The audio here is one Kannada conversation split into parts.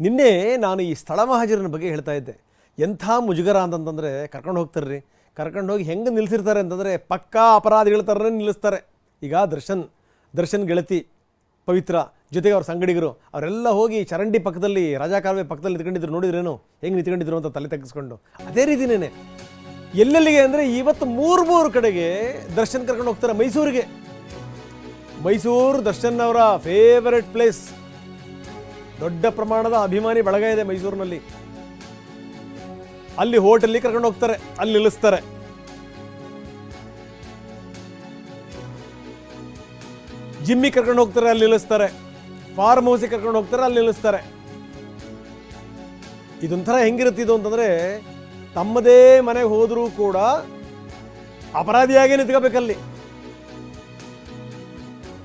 ನಿನ್ನೆ ನಾನು ಈ ಸ್ಥಳ ಮಹಾಜರನ ಬಗ್ಗೆ ಹೇಳ್ತಾ ಇದ್ದೆ. ಎಂಥ ಮುಜುಗರ ಅಂತಂತಂದರೆ ಕರ್ಕೊಂಡು ಹೋಗ್ತಾರೆ ರೀ ಕರ್ಕೊಂಡು ಹೋಗಿ ಹೆಂಗೆ ನಿಲ್ಲಿಸಿರ್ತಾರೆ ಅಂತಂದರೆ ಪಕ್ಕಾ ಅಪರಾಧಿಗಳ ಥರನೇ ನಿಲ್ಲಿಸ್ತಾರೆ. ಈಗ ದರ್ಶನ್ ದರ್ಶನ್ ಗೆಳತಿ ಪವಿತ್ರ ಜೊತೆಗೆ ಅವ್ರ ಸಂಗಡಿಗರು, ಅವರೆಲ್ಲ ಹೋಗಿ ಚರಂಡಿ ಪಕ್ಕದಲ್ಲಿ ರಾಜಕಾಲುವೆ ಪಕ್ಕದಲ್ಲಿ ನಿಂತ್ಕೊಂಡಿದ್ರು. ನೋಡಿದ್ರೇನು? ಹೆಂಗೆ ನಿಂತ್ಕೊಂಡಿದ್ರು ಅಂತ ತಲೆ ತಗ್ಗಿಸ್ಕೊಂಡು ಅದೇ ರೀತಿನೇ ಎಲ್ಲೆಲ್ಲಿಗೆ ಅಂದರೆ ಇವತ್ತು ಮೂರು ಮೂರು ಕಡೆಗೆ ದರ್ಶನ್ ಕರ್ಕೊಂಡು ಹೋಗ್ತಾರೆ ಮೈಸೂರಿಗೆ. ಮೈಸೂರು ದರ್ಶನ್ ಅವರ ಫೇವರೆಟ್ ಪ್ಲೇಸ್ ದೊಡ್ಡ ಪ್ರಮಾಣದ ಅಭಿಮಾನಿ ಬಳಗ ಇದೆ ಮೈಸೂರಿನಲ್ಲಿ. ಅಲ್ಲಿ ಹೋಟೆಲ್ಲಿ ಕರ್ಕೊಂಡು ಹೋಗ್ತಾರೆ, ಅಲ್ಲಿ ನಿಲ್ಲಿಸ್ತಾರೆ. ಜಿಮ್ಮಿ ಕರ್ಕೊಂಡು ಹೋಗ್ತಾರೆ, ಅಲ್ಲಿ ನಿಲ್ಲಿಸ್ತಾರೆ. ಫಾರ್ಮ್ ಹೌಸಿಗೆ ಕರ್ಕೊಂಡು ಹೋಗ್ತಾರೆ, ಅಲ್ಲಿ ನಿಲ್ಲಿಸ್ತಾರೆ. ಇದೊಂಥರ ಹೆಂಗಿರುತ್ತೆ ಇದು ಅಂತಂದ್ರೆ, ತಮ್ಮದೇ ಮನೆಗೆ ಹೋದರೂ ಕೂಡ ಅಪರಾಧಿಯಾಗಿ ನಿಂತ್ಕೋಬೇಕಲ್ಲಿ.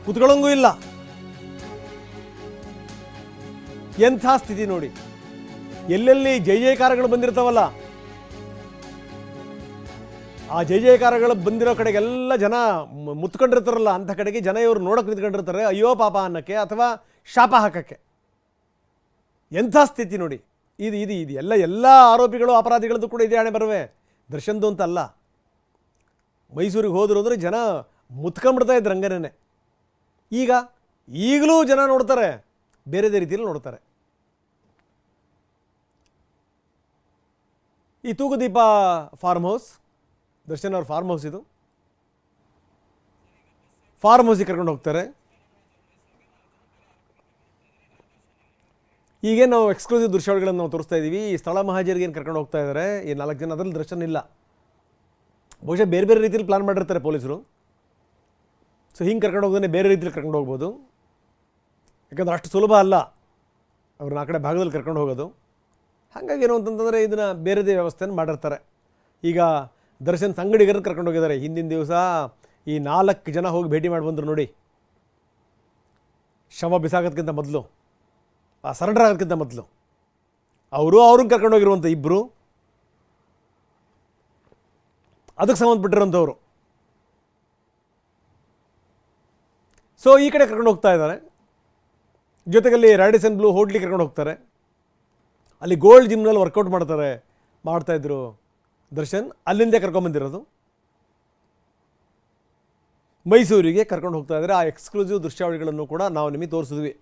ಕುತ್ಕೊಳ್ಳೋಂಗೂ ಇಲ್ಲ. ಎಂಥ ಸ್ಥಿತಿ ನೋಡಿ? ಎಲ್ಲೆಲ್ಲಿ ಜೈ ಜಯಕಾರಗಳು ಬಂದಿರ್ತಾವಲ್ಲ? ಆ ಜೈ ಜಯಕಾರಗಳು ಬಂದಿರೋ ಕಡೆಗೆಲ್ಲ ಜನ ಮುತ್ಕೊಂಡಿರ್ತಾರಲ್ಲ, ಅಂಥ ಕಡೆಗೆ ಜನ ಇವರು ನೋಡೋಕೆ ನಿಂತ್ಕೊಂಡಿರ್ತಾರೆ, ಅಯ್ಯೋ ಪಾಪ ಅನ್ನಕ್ಕೆ ಅಥವಾ ಶಾಪ ಹಾಕಕ್ಕೆ. ಎಂಥ ಸ್ಥಿತಿ ನೋಡಿ? ಇದು ಇದು ಇದು ಎಲ್ಲ ಎಲ್ಲ ಆರೋಪಿಗಳು, ಅಪರಾಧಿಗಳದ್ದು ಕೂಡ ಇದೇ ಹಣೆ ಬರುವೆ. ದರ್ಶನ್ದು ಅಂತ ಅಲ್ಲ. ಮೈಸೂರಿಗೆ ಹೋದ್ರು ಅಂದರೆ ಜನ ಮುತ್ಕೊಂಡ್ಬಿಡ್ತಾ ಇದ್ರು ಹಂಗನೇ. ಈಗ ಈಗಲೂ ಜನ ನೋಡ್ತಾರೆ ಬೇರೆದೇ ರೀತಿಯಲ್ಲಿ ನೋಡ್ತಾರೆ. ಈ ತೂಗುದೀಪ ಫಾರ್ಮ್ ಹೌಸ್ ದರ್ಶನ್ ಅವ್ರ ಫಾರ್ಮ್ ಹೌಸ್ ಇದು. ಫಾರ್ಮ್ ಹೌಸಿಗೆ ಕರ್ಕೊಂಡು ಹೋಗ್ತಾರೆ. ಈಗ ನಾವು ಎಕ್ಸ್ಕ್ಲೂಸಿವ್ ದೃಶ್ಯಗಳನ್ನು ನಾವು ತೋರಿಸ್ತಾ ಇದ್ದೀವಿ ಈ ಸ್ಥಳ ಮಹಾಜರಿಗೆ ಏನು ಕರ್ಕೊಂಡು ಹೋಗ್ತಾ ಇದ್ದಾರೆ ಈ ನಾಲ್ಕು ಜನ ಅದರಲ್ಲಿ ದರ್ಶನ ಇಲ್ಲ. ಬಹುಶಃ ಬೇರೆ ಬೇರೆ ರೀತಿಯಲ್ಲಿ ಪ್ಲಾನ್ ಮಾಡಿರ್ತಾರೆ ಪೊಲೀಸರು. ಸೊ ಹಿಂಗೆ ಕರ್ಕೊಂಡು ಹೋಗೋದನ್ನೇ ಬೇರೆ ರೀತಿಯಲ್ಲಿ ಕರ್ಕೊಂಡು ಹೋಗ್ಬೋದು. ಯಾಕಂದ್ರೆ ಅಷ್ಟು ಸುಲಭ ಅಲ್ಲ. ಅವ್ರನ್ನ ಆ ಕಡೆ ಭಾಗದಲ್ಲಿ ಕರ್ಕೊಂಡು ಹೋಗೋದು. ಹಾಗಾಗಿ ಏನು ಅಂತಂತಂದರೆ ಇದನ್ನು ಬೇರೆದೇ ವ್ಯವಸ್ಥೆಯನ್ನು ಮಾಡಿರ್ತಾರೆ. ಈಗ ದರ್ಶನ್ ಸಂಗಡಿಗರನ್ನು ಕರ್ಕೊಂಡು ಹೋಗಿದ್ದಾರೆ. ಹಿಂದಿನ ದಿವಸ ಈ ನಾಲ್ಕು ಜನ ಹೋಗಿ ಭೇಟಿ ಮಾಡಿ ಬಂದರು ನೋಡಿ. ಶವ ಬಿಸಾಕೋದಕ್ಕಿಂತ ಮೊದಲು, ಆ ಸರೆಂಡರ್ ಆಗೋದಕ್ಕಿಂತ ಮೊದಲು. ಅವರು ಅವ್ರನ್ನ ಕರ್ಕೊಂಡು ಹೋಗಿರುವಂಥ ಇಬ್ಬರು ಅದಕ್ಕೆ ಸಂಬಂಧಪಟ್ಟಿರೋಂಥವ್ರು ಸೊ ಈ ಕಡೆ ಕರ್ಕೊಂಡು ಹೋಗ್ತಾ ಇದ್ದಾರೆ. ಜೊತೆಗಲ್ಲಿ ರಾಡಿಸನ್ ಬ್ಲೂ ಹೋಟ್ಲಿಗೆ ಕರ್ಕೊಂಡು ಹೋಗ್ತಾರೆ. ಅಲ್ಲಿ ಗೋಲ್ಡ್ ಜಿಮ್ನಲ್ಲಿ ವರ್ಕೌಟ್ ಮಾಡ್ತಾರೆ ಮಾಡ್ತಾಯಿದ್ರು ದರ್ಶನ್. ಅಲ್ಲಿಂದ ಕರ್ಕೊಂಬಂದಿರೋದು ಮೈಸೂರಿಗೆ ಕರ್ಕೊಂಡು ಹೋಗ್ತಾ ಇದ್ದಾರೆ ಆ ಎಕ್ಸ್ಕ್ಲೂಸಿವ್ ದೃಶ್ಯಾವಳಿಗಳನ್ನು ಕೂಡ ನಾವು ನಿಮಗೆ ತೋರಿಸಿದ್ವಿ.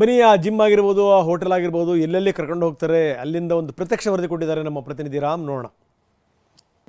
ಬನ್ನಿ, ಆ ಜಿಮ್ ಆಗಿರ್ಬೋದು, ಆ ಹೋಟೆಲ್ ಆಗಿರ್ಬೋದು, ಎಲ್ಲೆಲ್ಲಿ ಕರ್ಕೊಂಡು ಹೋಗ್ತಾರೆ, ಅಲ್ಲಿಂದ ಒಂದು ಪ್ರತ್ಯಕ್ಷ ವರದಿ ಕೊಟ್ಟಿದ್ದಾರೆ ನಮ್ಮ ಪ್ರತಿನಿಧಿ ರಾಮ್ ನೋಡೋಣ.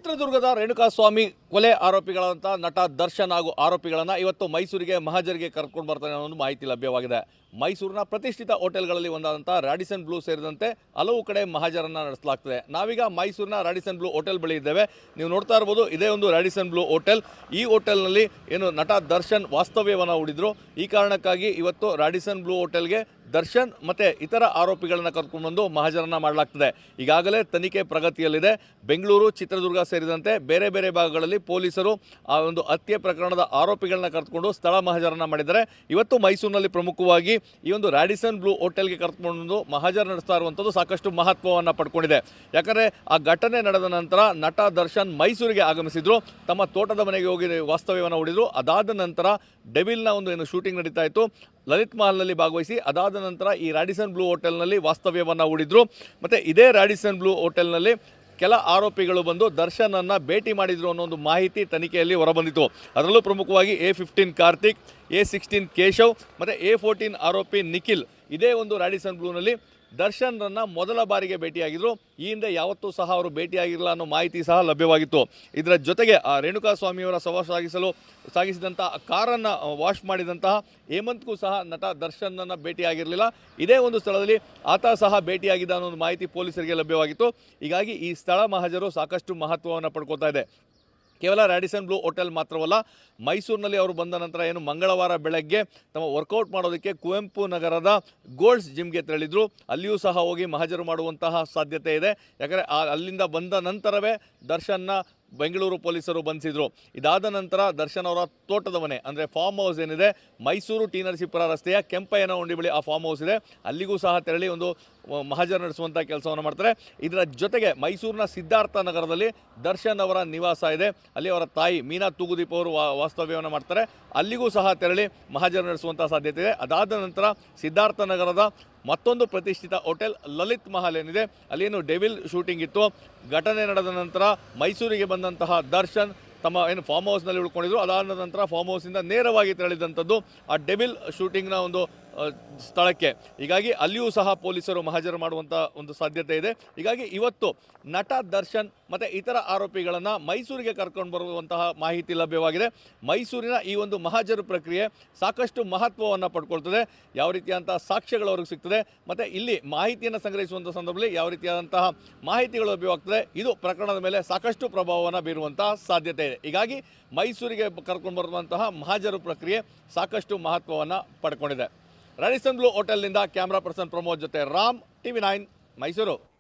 ಚಿತ್ರದುರ್ಗದ ರೇಣುಕಾಸ್ವಾಮಿ ಕೊಲೆ ಆರೋಪಿಗಳಂತ ನಟ ದರ್ಶನ್ ಹಾಗೂ ಆರೋಪಿಗಳನ್ನು ಇವತ್ತು ಮೈಸೂರಿಗೆ ಮಹಾಜರಿಗೆ ಕರ್ಕೊಂಡು ಬರ್ತಾರೆ ಅನ್ನೋ ಒಂದು ಮಾಹಿತಿ ಲಭ್ಯವಾಗಿದೆ. ಮೈಸೂರಿನ ಪ್ರತಿಷ್ಠಿತ ಹೋಟೆಲ್ಗಳಲ್ಲಿ ಒಂದಾದಂಥ ರಾಡಿಸನ್ ಬ್ಲೂ ಸೇರಿದಂತೆ ಹಲವು ಕಡೆ ಮಹಾಜರನ್ನ ನಡೆಸಲಾಗ್ತದೆ. ನಾವೀಗ ಮೈಸೂರಿನ ರಾಡಿಸನ್ ಬ್ಲೂ ಹೋಟೆಲ್ ಬಳಿ ಇದ್ದೇವೆ. ನೀವು ನೋಡ್ತಾ ಇರ್ಬೋದು ಇದೇ ಒಂದು ರಾಡಿಸನ್ ಬ್ಲೂ ಹೋಟೆಲ್. ಈ ಹೋಟೆಲ್ನಲ್ಲಿ ಏನು ನಟ ದರ್ಶನ್ ವಾಸ್ತವ್ಯವನ್ನು ಹೂಡಿದ್ರು. ಈ ಕಾರಣಕ್ಕಾಗಿ ಇವತ್ತು ರಾಡಿಸನ್ ಬ್ಲೂ ಹೋಟೆಲ್ಗೆ ದರ್ಶನ್ ಮತ್ತೆ ಇತರ ಆರೋಪಿಗಳನ್ನು ಕರ್ಕೊಂಡು ಬಂದು ಮಹಾಜರನ್ನ ಮಾಡಲಾಗ್ತದೆ. ಈಗಾಗಲೇ ತನಿಖೆ ಪ್ರಗತಿಯಲ್ಲಿದೆ. ಬೆಂಗಳೂರು, ಚಿತ್ರದುರ್ಗ ಸೇರಿದಂತೆ ಬೇರೆ ಬೇರೆ ಭಾಗಗಳಲ್ಲಿ ಪೊಲೀಸರು ಆ ಒಂದು ಹತ್ಯೆ ಪ್ರಕರಣದ ಆರೋಪಿಗಳನ್ನ ಕರೆದುಕೊಂಡು ಸ್ಥಳ ಮಹಾಜರನ್ನ ಮಾಡಿದ್ದಾರೆ. ಇವತ್ತು ಮೈಸೂರಿನಲ್ಲಿ ಪ್ರಮುಖವಾಗಿ ಈ ಒಂದು ರಾಡಿಸನ್ ಬ್ಲೂ ಹೋಟೆಲ್ಗೆ ಕರೆದುಕೊಂಡು ಮಹಾಜರ್ ನಡೆಸ್ತಾ ಇರುವಂಥದ್ದು ಸಾಕಷ್ಟು ಮಹತ್ವವನ್ನು ಪಡ್ಕೊಂಡಿದೆ. ಯಾಕಂದರೆ ಆ ಘಟನೆ ನಡೆದ ನಂತರ ನಟ ದರ್ಶನ್ ಮೈಸೂರಿಗೆ ಆಗಮಿಸಿದ್ರು. ತಮ್ಮ ತೋಟದ ಮನೆಗೆ ಹೋಗಿ ವಾಸ್ತವ್ಯವನ್ನು ಹೂಡಿದ್ರು. ಅದಾದ ನಂತರ ಡೆವಿಲ್ನ ಒಂದು ಏನು ಶೂಟಿಂಗ್ ನಡೀತಾ ಇತ್ತು. ಲಲಿತ್ ಮಹಲ್ನಲ್ಲಿ ಭಾಗವಹಿಸಿ, ಅದಾದ ನಂತರ ಈ ರಾಡಿಸನ್ ಬ್ಲೂ ಹೋಟೆಲ್ನಲ್ಲಿ ವಾಸ್ತವ್ಯವನ್ನು ಹೂಡಿದ್ರು. ಮತ್ತು ಇದೇ ರಾಡಿಸನ್ ಬ್ಲೂ ಹೋಟೆಲ್ನಲ್ಲಿ ಕೆಲ ಆರೋಪಿಗಳು ಬಂದು ದರ್ಶನನ್ನ ಭೇಟಿ ಮಾಡಿದ್ರು ಅನ್ನೋ ಒಂದು ಮಾಹಿತಿ ತನಿಖೆಯಲ್ಲಿ ಹೊರಬಂದಿತು ಅದರಲ್ಲೂ ಪ್ರಮುಖವಾಗಿ A fifteen Karthik, A sixteen Keshav, ಮತ್ತು ಎ ಫೋರ್ಟೀನ್ ಆರೋಪಿ ನಿಖಿಲ್ ಇದೇ ಒಂದು ರಾಡಿಸನ್ ಬ್ಲೂನಲ್ಲಿ ದರ್ಶನ್ರನ್ನ ಮೊದಲ ಬಾರಿಗೆ ಭೇಟಿಯಾಗಿದ್ದರು ಈ ಹಿಂದೆ ಯಾವತ್ತೂ ಸಹ ಅವರು ಭೇಟಿಯಾಗಿರಲ್ಲ ಅನ್ನೋ ಮಾಹಿತಿ ಸಹ ಲಭ್ಯವಾಗಿತ್ತು. ಇದರ ಜೊತೆಗೆ, ಆ ರೇಣುಕಾ ಸ್ವಾಮಿಯವರ ಶವ ಸಾಗಿಸಲು ಸಾಗಿಸಿದಂತಹ ಕಾರನ್ನು ವಾಶ್ ಮಾಡಿದಂತಹ ಹೇಮಂತ್ಗೂ ಸಹ ನಟ ದರ್ಶನನ್ನು ಭೇಟಿಯಾಗಿರಲಿಲ್ಲ. ಇದೇ ಒಂದು ಸ್ಥಳದಲ್ಲಿ ಆತ ಸಹ ಭೇಟಿಯಾಗಿದ್ದ ಅನ್ನೋ ಒಂದು ಮಾಹಿತಿ ಪೊಲೀಸರಿಗೆ ಲಭ್ಯವಾಗಿತ್ತು. ಹೀಗಾಗಿ ಈ ಸ್ಥಳ ಮಹಾಜರು ಸಾಕಷ್ಟು ಮಹತ್ವವನ್ನು ಪಡ್ಕೋತಾ ಇದೆ. ಕೇವಲ ರ್ಯಾಡಿಸನ್ ಬ್ಲೂ ಹೋಟೆಲ್ ಮಾತ್ರವಲ್ಲ, ಮೈಸೂರಿನಲ್ಲಿ ಅವರು ಬಂದ ನಂತರ ಏನು ಮಂಗಳವಾರ ಬೆಳಗ್ಗೆ ತಮ್ಮ ವರ್ಕೌಟ್ ಮಾಡೋದಕ್ಕೆ ಕುವೆಂಪು ನಗರದ ಗೋಲ್ಡ್ಸ್ ಜಿಮ್ಗೆ ತೆರಳಿದ್ರು. ಅಲ್ಲಿಯೂ ಸಹ ಹೋಗಿ ಮಹಜರು ಮಾಡುವಂತಹ ಸಾಧ್ಯತೆ ಇದೆ. ಯಾಕಂದರೆ ಅಲ್ಲಿಂದ ಬಂದ ನಂತರವೇ ದರ್ಶನ್ನ ಬೆಂಗಳೂರು ಪೊಲೀಸರು ಬಂಧಿಸಿದ್ರು. ಇದಾದ ನಂತರ ದರ್ಶನ್ ಅವರ ತೋಟದ ಮನೆ, ಅಂದರೆ ಫಾರ್ಮ್ ಹೌಸ್ ಏನಿದೆ, ಮೈಸೂರು ಟಿ ನರಸೀಪುರ ರಸ್ತೆಯ ಕೆಂಪಯ್ಯನ ಉಂಡಿ ಬಳಿ ಆ ಫಾರ್ಮ್ ಹೌಸ್ ಇದೆ. ಅಲ್ಲಿಗೂ ಸಹ ತೆರಳಿ ಒಂದು ಮಹಾಜರ್ ನಡೆಸುವಂಥ ಕೆಲಸವನ್ನು ಮಾಡ್ತಾರೆ. ಇದರ ಜೊತೆಗೆ ಮೈಸೂರಿನ ಸಿದ್ಧಾರ್ಥ ನಗರದಲ್ಲಿ ದರ್ಶನ್ ಅವರ ನಿವಾಸ ಇದೆ. ಅಲ್ಲಿ ಅವರ ತಾಯಿ ಮೀನಾ ತೂಗುದೀಪ್ ಅವರು ವಾಸ್ತವ್ಯವನ್ನು ಮಾಡ್ತಾರೆ. ಅಲ್ಲಿಗೂ ಸಹ ತೆರಳಿ ಮಹಾಜರ್ ನಡೆಸುವಂಥ ಸಾಧ್ಯತೆ ಇದೆ. ಅದಾದ ನಂತರ ಸಿದ್ಧಾರ್ಥ ನಗರದ ಮತ್ತೊಂದು ಪ್ರತಿಷ್ಠಿತ ಹೋಟೆಲ್ ಲಲಿತ್ ಮಹಲ್ ಏನಿದೆ ಅಲ್ಲಿ ಏನು ಡೆವಿಲ್ ಶೂಟಿಂಗ್ ಇತ್ತು. ಘಟನೆ ನಡೆದ ನಂತರ ಮೈಸೂರಿಗೆ ಬಂದಂತಹ ದರ್ಶನ್ ತಮ್ಮ ಏನು ಫಾರ್ಮ್ ಹೌಸ್ನಲ್ಲಿ ಉಳ್ಕೊಂಡಿದ್ರು. ಅದಾದ ನಂತರ ಫಾರ್ಮ್ ಹೌಸಿಂದ ನೇರವಾಗಿ ತೆರಳಿದಂಥದ್ದು ಆ ಡೆವಿಲ್ ಶೂಟಿಂಗ್ನ ಒಂದು ಸ್ಥಳಕ್ಕೆ. ಹೀಗಾಗಿ ಅಲ್ಲಿಯೂ ಸಹ ಪೊಲೀಸರು ಮಹಾಜರು ಮಾಡುವಂಥ ಒಂದು ಸಾಧ್ಯತೆ ಇದೆ. ಹೀಗಾಗಿ ಇವತ್ತು ನಟ ದರ್ಶನ್ ಮತ್ತು ಇತರ ಆರೋಪಿಗಳನ್ನು ಮೈಸೂರಿಗೆ ಕರ್ಕೊಂಡು ಬರುವಂತಹ ಮಾಹಿತಿ ಲಭ್ಯವಾಗಿದೆ. ಮೈಸೂರಿನ ಈ ಒಂದು ಮಹಾಜರು ಪ್ರಕ್ರಿಯೆ ಸಾಕಷ್ಟು ಮಹತ್ವವನ್ನು ಪಡ್ಕೊಳ್ತದೆ. ಯಾವ ರೀತಿಯಾದಂತಹ ಸಾಕ್ಷ್ಯಗಳು ಅವ್ರಿಗೆ ಸಿಗ್ತದೆ. ಮತ್ತು ಇಲ್ಲಿ ಮಾಹಿತಿಯನ್ನು ಸಂಗ್ರಹಿಸುವಂಥ ಸಂದರ್ಭದಲ್ಲಿ ಯಾವ ರೀತಿಯಾದಂತಹ ಮಾಹಿತಿಗಳು ಲಭ್ಯವಾಗ್ತದೆ, ಇದು ಪ್ರಕರಣದ ಮೇಲೆ ಸಾಕಷ್ಟು ಪ್ರಭಾವವನ್ನು ಬೀರುವಂತಹ ಸಾಧ್ಯತೆ ಇದೆ. ಹೀಗಾಗಿ ಮೈಸೂರಿಗೆ ಕರ್ಕೊಂಡು ಬರುವಂತಹ ಮಹಾಜರು ಪ್ರಕ್ರಿಯೆ ಸಾಕಷ್ಟು ಮಹತ್ವವನ್ನು ಪಡ್ಕೊಂಡಿದೆ. ರಾಡಿಸನ್ ಬ್ಲೂ ಹೋಟೆಲ್ನಿಂದ ಕ್ಯಾಮ್ರಾ ಪರ್ಸನ್ ಪ್ರಮೋದ್ ಜೊತೆ ರಾಮ್ ಟಿವಿ ನೈನ್ ಮೈಸೂರು.